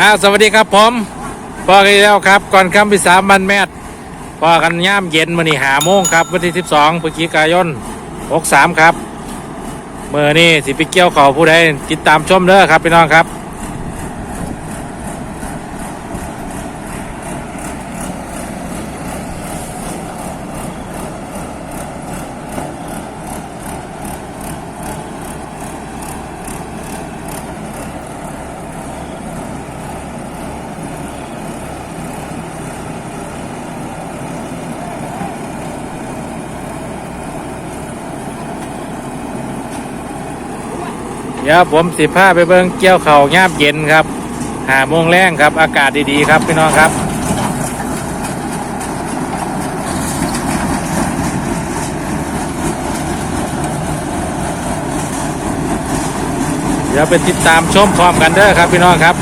อ่าสวัสดีครับผมพอกันแล้วครับก่อนคำพิสามันแมทพอกันย่ามเย็นมื่อนี้หาโมงครับวันที่ 12พฤศจิกายน63 ครับเมื่อนี้สิไปเกี่ยวเขาผู้ใดติดตามชมเด้อครับพี่น้องครับ ดี๋ยวผมสิพาไปเบิ่งเกี่ยวเขาวย่ามเย็นครับ หาโมงแรงครับ อากาศดีๆครับพี่น้องครับเดี๋ยวไปติดตามชมพร้อมกันเด้อครับพี่น้องครับ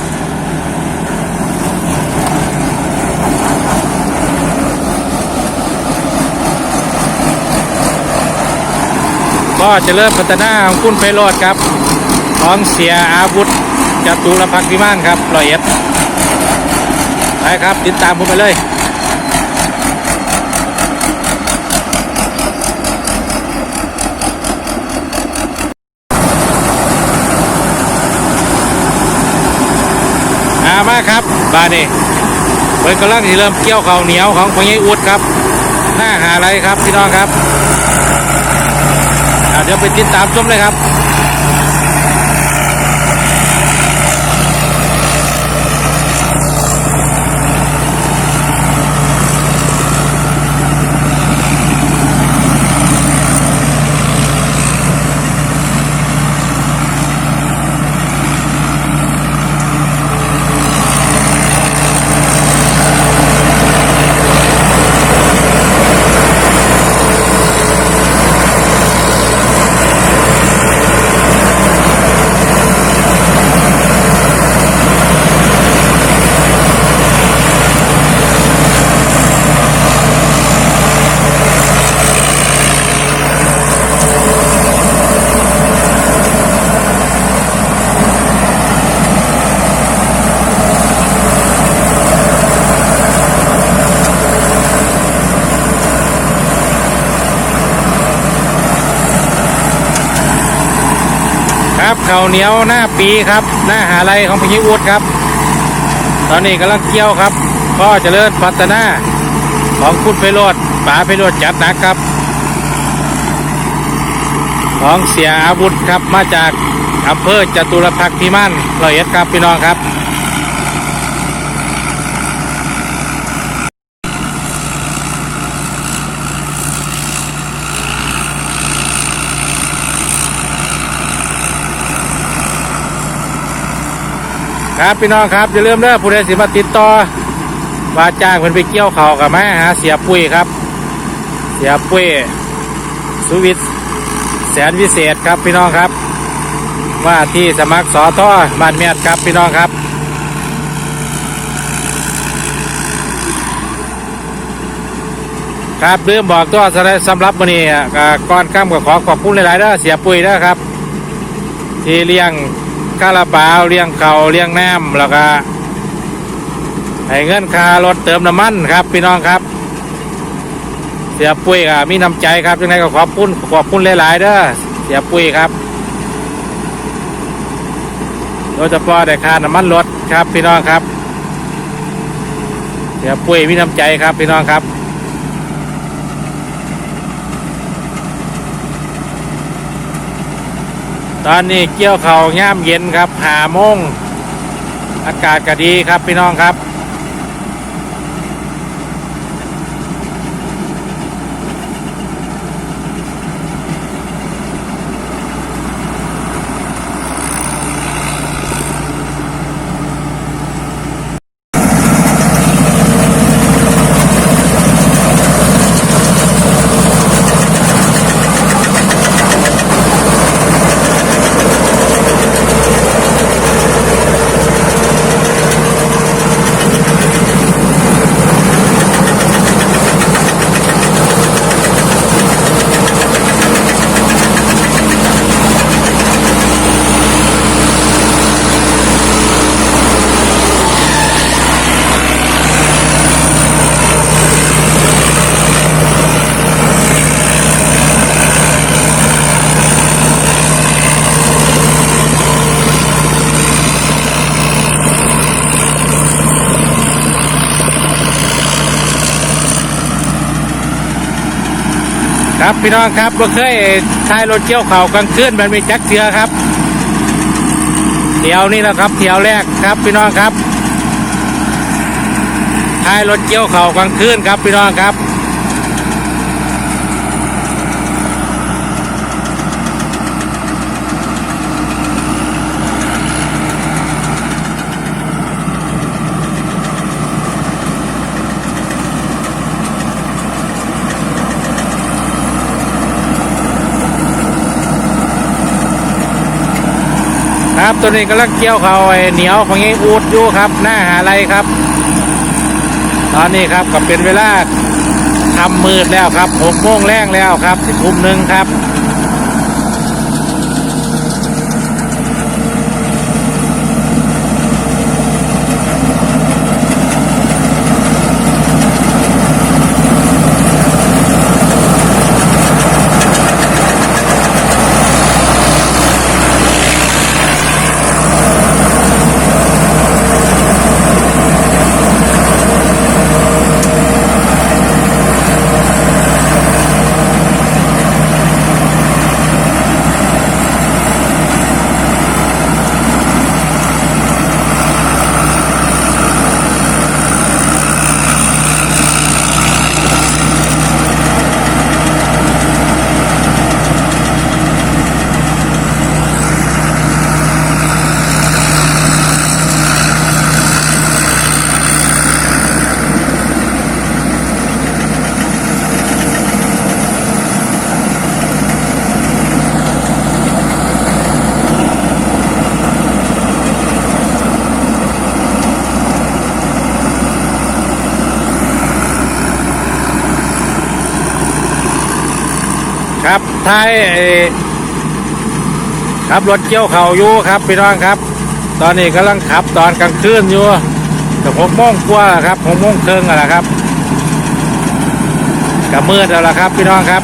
ก็จะเริ่มพัฒนาของคุณไพโรดครับ ของเสียอาวุธจตุรพักษ์พิมานครับรอยเอ็ดไปครับติดตามผมไปเลยามาครับบาดนี้เปิดกำลังที่เริ่มเกี่ยวข้าวเหนียวของพญายอุดครับ หน้าหาอะไรครับพี่น้องครับเดี๋ยวไปติดตามชมเลยครับาวเหนียวหน้าปีครับ หน้าหาไรของพญอุดครับ ตอนนี้กำลังเกี่ยวครับพ่อเจริญพัฒนาของคุณไปโรดป๋าไปโรดจัดหนักครับ ของเสียอาวุธครับมาจากอำเภอจตุรพักษ์พิมานร้อยเอ็ดครับพี่น้องครับ ครับพี่น้องครับอย่าลืมเด้อผู้ใดสิมาติดต่อว่าจ้างเพิ่นไปเกี่ยวเขากับมาหาเสียปุ้ยครับ เสียปุ้ยสุวิทย์แสนวิเศษครับพี่น้องครับ ว่าที่สมัครสอทอบ้านเมียดครับพี่น้องครับครับลืมบอกตัวสำหรับสำหรับวันนี้ก็ก่อนข้ามก็ขอขอบคุณหลายๆเด้อเสียปุ้ยเด้อครับ ที่เลี้ยง คาราบาวเลี้ยงเขาเลี้ยงน้ำแล้วก็ให้เงินค่ารถเติมน้ำมันครับ พี่น้องครับ เสียปุ้ยก็มีน้ำใจครับยังไงก็ขอบคุณขอบคุณหลายๆเด้อเสียปุ้ยครับโดยเฉพาะได้ค่าน้ำมันรถครับ พี่น้องครับ เสียปุ้ยมีน้ำใจครับ พี่น้องครับ ตอนนี้เกี่ยวเขาย่ามเย็นครับหาโมงอากาศก็ดีครับพี่น้องครับ ครับพี่น้องครับเราเคยทายรถเกี่ยวเขากลางคืนมันมีจักเทือครับเที่ยวนี่แหละครับเที่ยวแรกครับพี่น้องครับทายรถเกี่ยวเขากลางคืนครับพี่น้องครับ ตัวนี้กำลังเกี่ยวเขาไอ้เหนียวของไอ้อูดอยู่ครับ หน้าหาไรครับ ตอนนี้ครับก็เป็นเวลาทำมืดแล้วครับหกโมงแรงแล้วครับสิบทุ่มหนึ่งครับ ท้ายครับรถเกี่ยวเขาอยู่ครับพี่น้องครับ ตอนนี้กำลังขับตอนกลางคืนอยู่แต่หกโมงกว่าครับหกโมงครึ่งแล้วล่ะครับกับมืดแล้วล่ะครับ พี่น้องครับ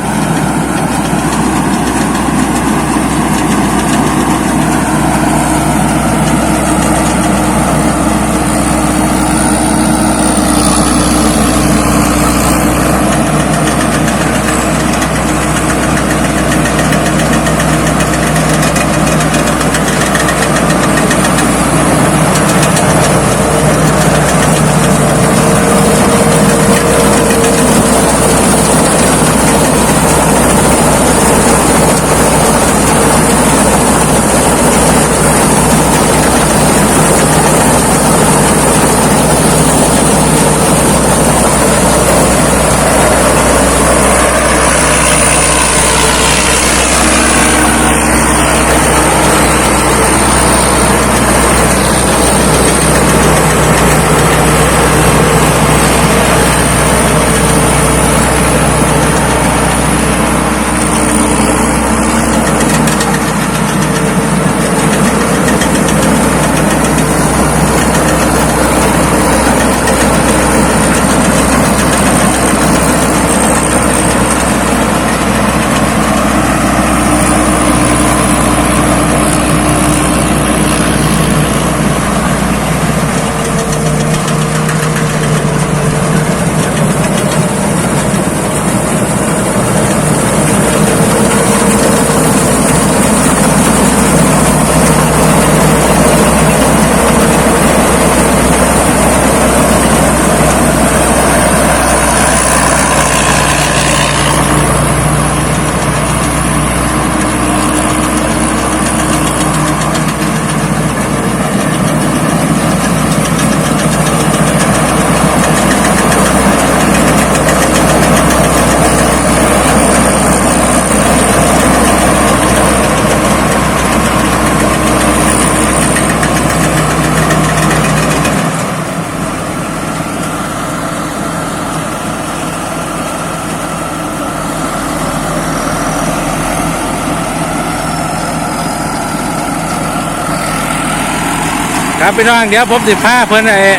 ครับพี่น้องเดี๋ยวผมสิพาเพิ่นไอ้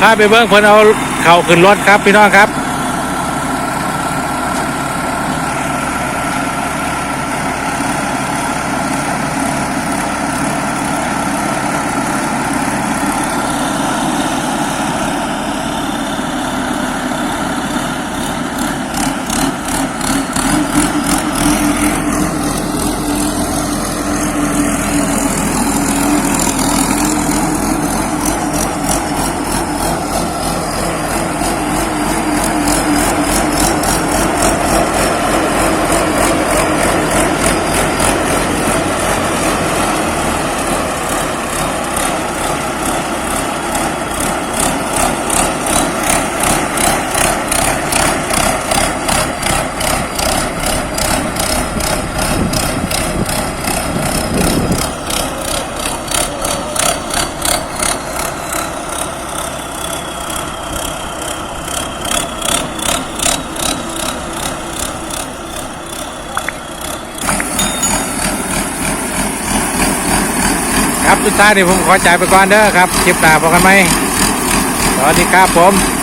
พาไปเบิ้งเพิ่นเอาเข่าขึ้นรถครับพี่น้องครับ ท้ายนี่ผมขอจ่ายไปก่อนเด้อครับคลิปหน้าพบกันไหมสวัสดีครับผม